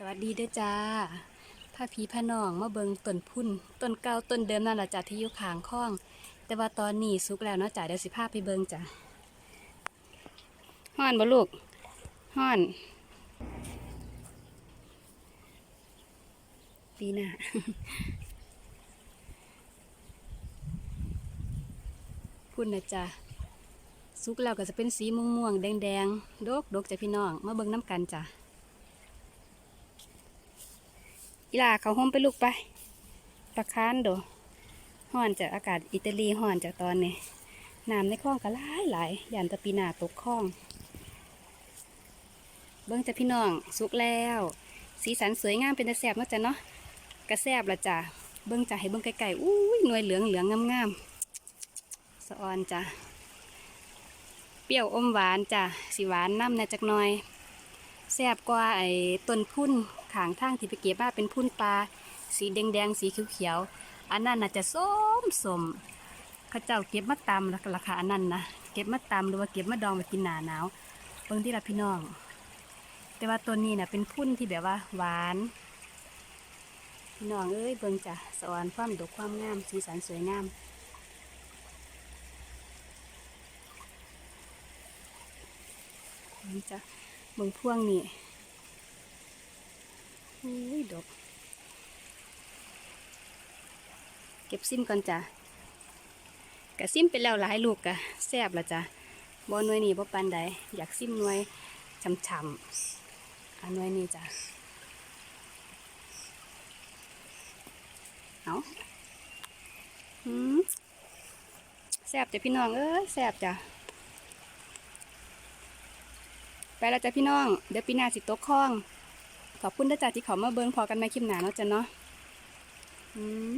สวัสดีเด้อจ้าพาพีพานองมาเบิงต้นพุ่นต้นเก่าต้นเดิมนั่นแหละจ้ะที่อยู่ขางคลอง แต่ว่าตอนนี้สุกแล้วเนาะจ้ะเดี๋ยวสิพาไปเบิงจ้ะฮ้อนบ่ลูกฮ้อนปีหน้าพุ่นนะจ้ะสุกแล้วก็จะเป็นสีม่วงๆแดงๆดกดกจ้ะพี่น้องมาเบิงน้ำกันจ้ะ อีลาเขาห้มไปลูกไปปลาคานโดห่อนจากอากาศอิตาลีห่อนจากตอนนี้น้ำในคลองก็หลายหลายยานตะปีนาตกคลอง เบิ้งจะพี่น้องสุกแล้ว สีสันสวยงามเป็นตะแสบเนาะจ้ะเนาะกระแสบละจ้ะเบิ้งจ้ะให้เบิ้งไกลๆอุ้ยหน่วยเหลืองเหลืองงามๆสะออนจ้ะเปรี้ยวอมหวานจ้ะสีหวานน้ำแน่จักหน่อยแซบกว่าไอ้ต้นพุ่น ขางทางที่ไปเก็บมาเป็นพุ่นปลา สีแดงๆสีเขียวๆอันนั้นน่ะจะส้มสมข้าเจ้าเก็บมาตำแล้วก็ราคาอันนั้นนะเก็บมาตำหรือว่าเก็บมาดองไปกินหนาหนาวเบิ่งที่ละพี่น้อง แต่ว่าตัวนี้น่ะเป็นพุ่นที่แบบว่าหวานพี่น้องเอ้ยเบิ่งจ้ะสออนความดกความงามสีสันสวยงามนี่จ้ะเบิ่งพ่วงนี่ อุ้ยดกเก็บซิมก่อนจ้ะกะซิมไปแล้วหลายลูกกะแซบละจ้ะบ่หน่วยนี่บ่ปานใดอยากซิมหน่วยช่ำๆอันหน่วยนี่จ้ะเอาหืมแซบจ้ะพี่น้องเอ้ยแซบจ้ะไปแล้วจ้ะพี่น้อง เดี๋ยวปีหน้าสิตกคลอง ขอบคุณนะจ๊ะที่เขามาเบิ้งพอกันใหม่คลิปหนาเนาะจ้ะเนาะอืม